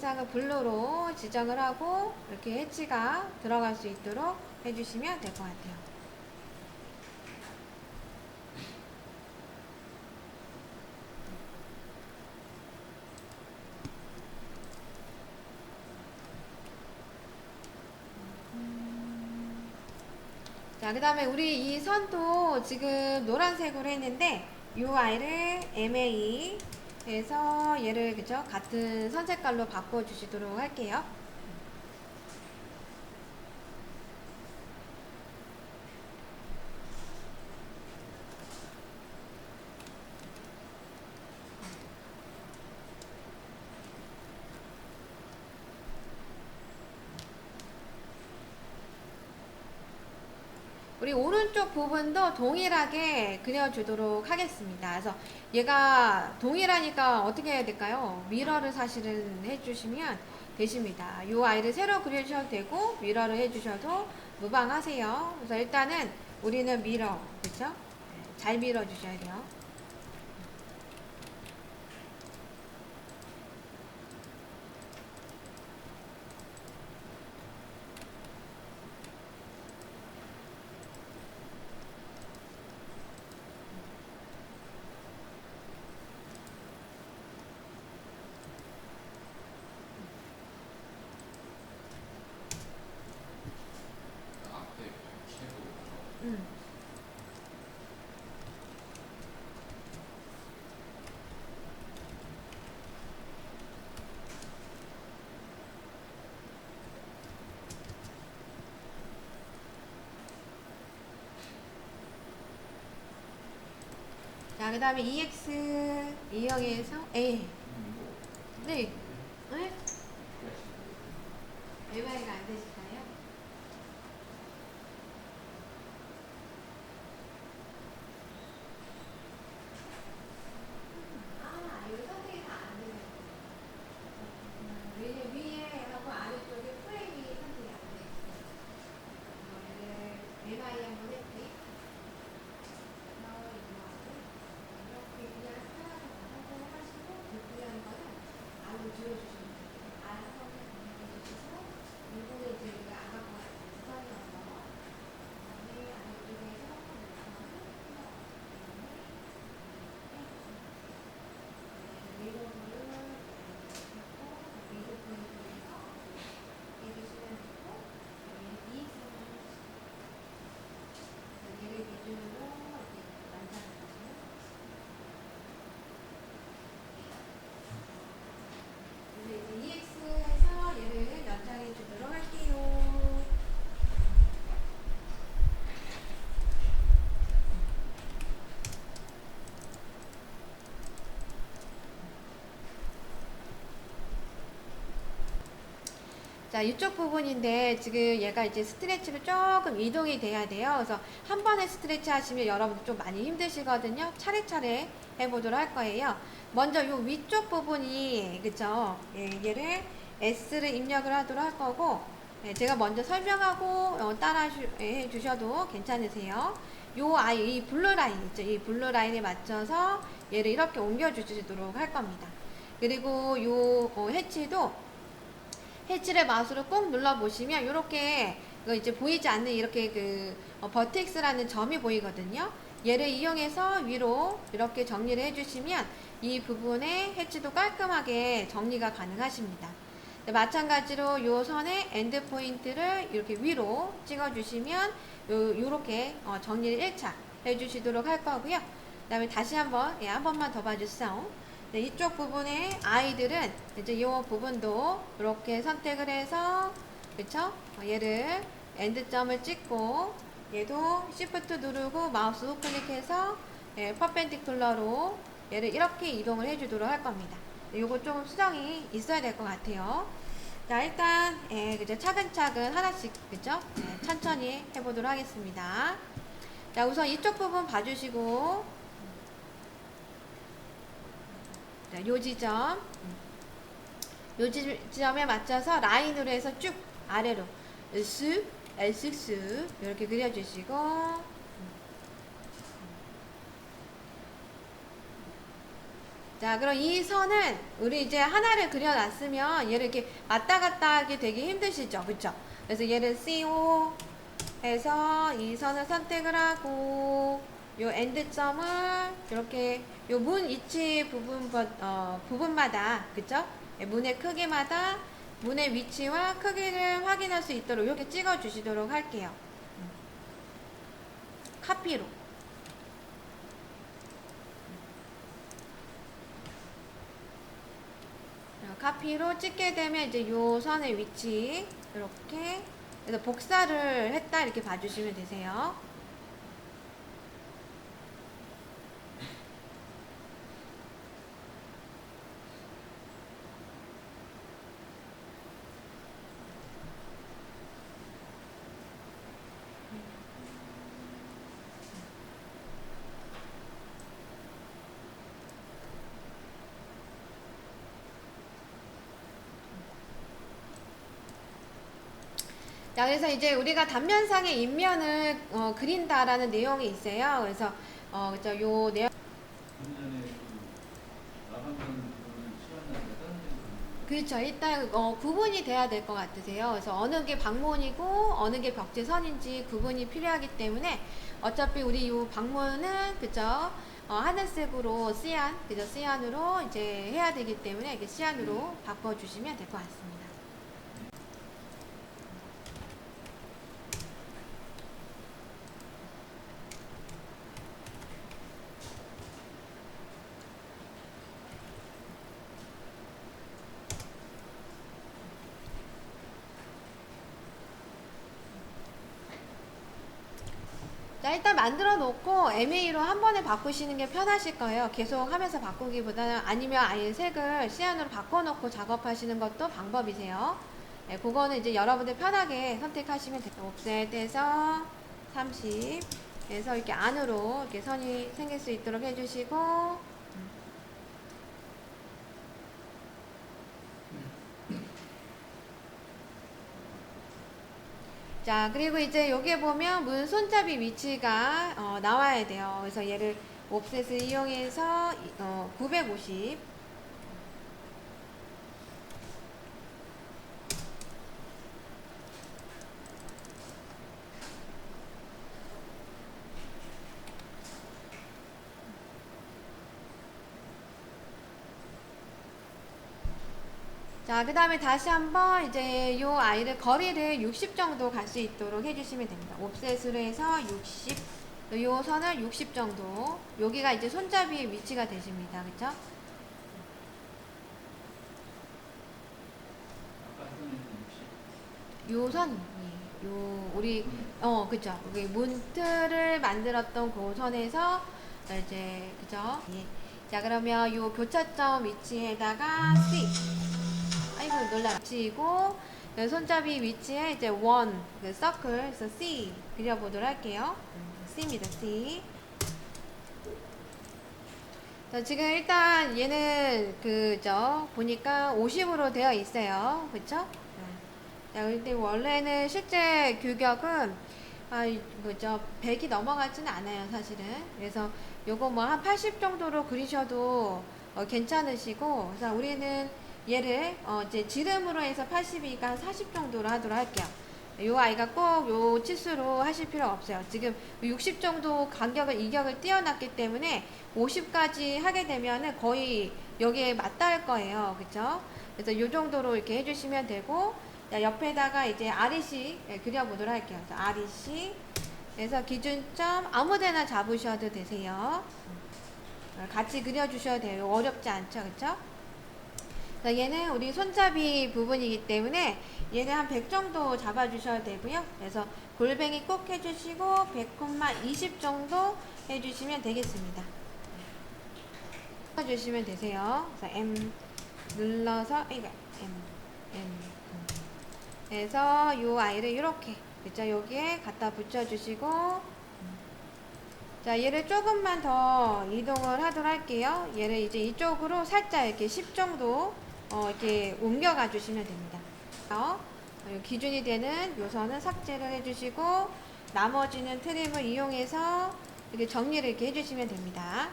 색상을 블루로 지정을 하고 이렇게 해치가 들어갈 수 있도록 해주시면 될 것 같아요. 자, 그 다음에 우리 이 선도 지금 노란색으로 했는데 UI를 MA 해서 얘를 그죠 같은 선 색깔로 바꿔 주시도록 할게요. 우리 오른쪽 부분도 동일하게 그려주도록 하겠습니다. 그래서 얘가 동일하니까 어떻게 해야 될까요? 미러를 사실은 해주시면 되십니다. 이 아이를 새로 그려주셔도 되고 미러를 해주셔도 무방하세요. 그래서 일단은 우리는 미러, 그렇죠? 잘 밀어주셔야 돼요. 앞에 섀도우 음. 자, 그 다음에 EX E형에서 A. 네. 네? LY가 안 되실까요? 아, 이거 선택이 다 안 되네. 왜냐 위에 하고 아래쪽에 프레임이 선택이 안 돼. 이거를 MI 한번 했지. 그래서 이거를 이렇게 그냥 하나로 하고 하시고 불필요한 거는 안으로 줄여주시면 돼요. 알아서 정리해주시고 이거는 이제 우리가 안 갖고 왔어요. 선이어서 그다음에 아래쪽에서 얘를 기준으로 이렇게 만드는 거죠. 그래서 이제 EX에서 얘를 연장해 주도록 할게요. 자, 이쪽 부분인데 지금 얘가 이제 스트레치로 조금 이동이 돼야 돼요. 그래서 한 번에 스트레치 하시면 여러분들 좀 많이 힘드시거든요. 차례차례 해보도록 할 거예요. 먼저 요 위쪽 부분이, 그쵸? 예, 얘를 S를 입력을 하도록 할 거고, 예, 제가 먼저 설명하고 어, 따라 주, 예, 해주셔도 괜찮으세요. 요 아이, 이 블루 라인 있죠? 이 블루 라인에 맞춰서 얘를 이렇게 옮겨 주시도록 할 겁니다. 그리고 요 어, 해치도 해치를 마우스로 꼭 눌러 보시면 이렇게 그 이제 보이지 않는 이렇게 그 어, 버텍스라는 점이 보이거든요. 얘를 이용해서 위로 이렇게 정리를 해주시면 이 부분의 해치도 깔끔하게 정리가 가능하십니다. 네, 마찬가지로 이 선의 엔드 포인트를 이렇게 위로 찍어주시면 요, 요렇게 어, 정리를 1차 해주시도록 할 거고요. 그 다음에 다시 한번 예, 한 번만 더 봐주세요. 네, 이쪽 부분에 아이들은 이제 이 부분도 이렇게 선택을 해서 그쵸? 어, 얘를 엔드점을 찍고 얘도 Shift 누르고 마우스 우클릭해서 예, 퍼펜디큘러로 얘를 이렇게 이동을 해주도록 할 겁니다. 요거 조금 수정이 있어야 될 것 같아요. 자, 일단, 예, 그죠? 차근차근 하나씩, 그죠? 예, 천천히 해보도록 하겠습니다. 자, 우선 이쪽 부분 봐주시고, 자, 요 지점, 요 지점에 맞춰서 라인으로 해서 쭉 아래로 쓱, 쓱쓱 이렇게 그려주시고 자, 그럼 이 선은 우리 이제 하나를 그려놨으면 얘를 이렇게 왔다 갔다 하기 되게 힘드시죠? 그쵸? 그래서 얘를 CO 해서 이 선을 선택을 하고 요 엔드점을 이렇게 요 문 위치 부분, 번- 어, 부분마다 그쵸? 예, 문의 크기마다 문의 위치와 크기를 확인할 수 있도록 이렇게 찍어 주시도록 할게요. 음. 카피로. 어, 카피로 찍게 되면 이제 요 선의 위치 이렇게 그래서 복사를 했다 이렇게 봐주시면 되세요. 자, 그래서 이제 우리가 단면상의 인면을 어, 그린다라는 내용이 있어요. 그래서 어, 그죠, 요 내용. 그 그렇죠. 일단 어, 구분이 돼야 될 것 같으세요. 그래서 어느 게 방문이고 어느 게 벽지선인지 구분이 필요하기 때문에 어차피 우리 이 방문은 그죠. 어, 하늘색으로 시안, 그죠. 시안으로 이제 해야 되기 때문에 이렇게 시안으로 바꿔주시면 될 것 같습니다. 자, 일단 만들어 놓고 MA로 한 번에 바꾸시는 게 편하실 거예요. 계속 하면서 바꾸기보다는 아니면 아예 색을 시안으로 바꿔놓고 작업하시는 것도 방법이세요. 네, 그거는 이제 여러분들 편하게 선택하시면 됩니다. 옵셋에서 30. 그래서 이렇게 안으로 이렇게 선이 생길 수 있도록 해주시고. 자, 그리고 이제 여기에 보면 문 손잡이 위치가 어, 나와야 돼요. 그래서 얘를 옵셋을 이용해서 이- 어, 950. 자, 그 다음에 다시 한번 이제 요 아이를 거리를 60 정도 갈 수 있도록 해주시면 됩니다. 옵셋으로 해서 60, 요 선을 60 정도. 여기가 이제 손잡이의 위치가 되십니다. 그쵸? 요 선, 예, 요, 우리, 어, 그쵸. 여기 문틀을 만들었던 그 선에서 이제, 그죠? 예. 자, 그러면 요 교차점 위치에다가. 아 이고, 놀라. 위치이고, 그 손잡이 위치에 이제 원, 그 서클, 그래서 C 그려보도록 할게요. 음, C입니다, C. 자, 지금 일단 얘는 그죠 보니까 50으로 되어 있어요. 그쵸? 자, 근데 원래는 실제 규격은 아, 이- 그죠 100이 넘어가지는 않아요, 사실은. 그래서 요거 뭐 한 80 정도로 그리셔도 어, 괜찮으시고, 그래서 우리는 얘를 어, 이제 지름으로 해서 82가 40 정도로 하도록 할게요. 요 아이가 꼭 요 치수로 하실 필요 없어요. 지금 60 정도 간격을 이격을 띄어놨기 때문에 50까지 하게 되면은 거의 여기에 맞닿을 거예요. 그쵸? 그래서 요 정도로 이렇게 해주시면 되고, 자, 옆에다가 이제 REC 예, 그려보도록 할게요. 그래서 REC. 그래서 기준점 아무 데나 잡으셔도 되세요. 어, 같이 그려주셔도 돼요. 어렵지 않죠. 그쵸? 자, 얘는 우리 손잡이 부분이기 때문에 얘는 한 100 정도 잡아주셔야 되고요. 그래서 골뱅이 꼭 해주시고 100,20 정도 해주시면 되겠습니다. 해주시면 되세요. 그래서 M 눌러서 이거 M M 그래서 요 아이를 이렇게 그죠 여기에 갖다 붙여주시고 자 얘를 조금만 더 이동을 하도록 할게요. 얘를 이제 이쪽으로 살짝 이렇게 10 정도 어, 이렇게 옮겨가 주시면 됩니다. 어, 요 기준이 되는 요선은 삭제를 해주시고 나머지는 트림을 이용해서 이렇게 정리를 이렇게 해주시면 됩니다.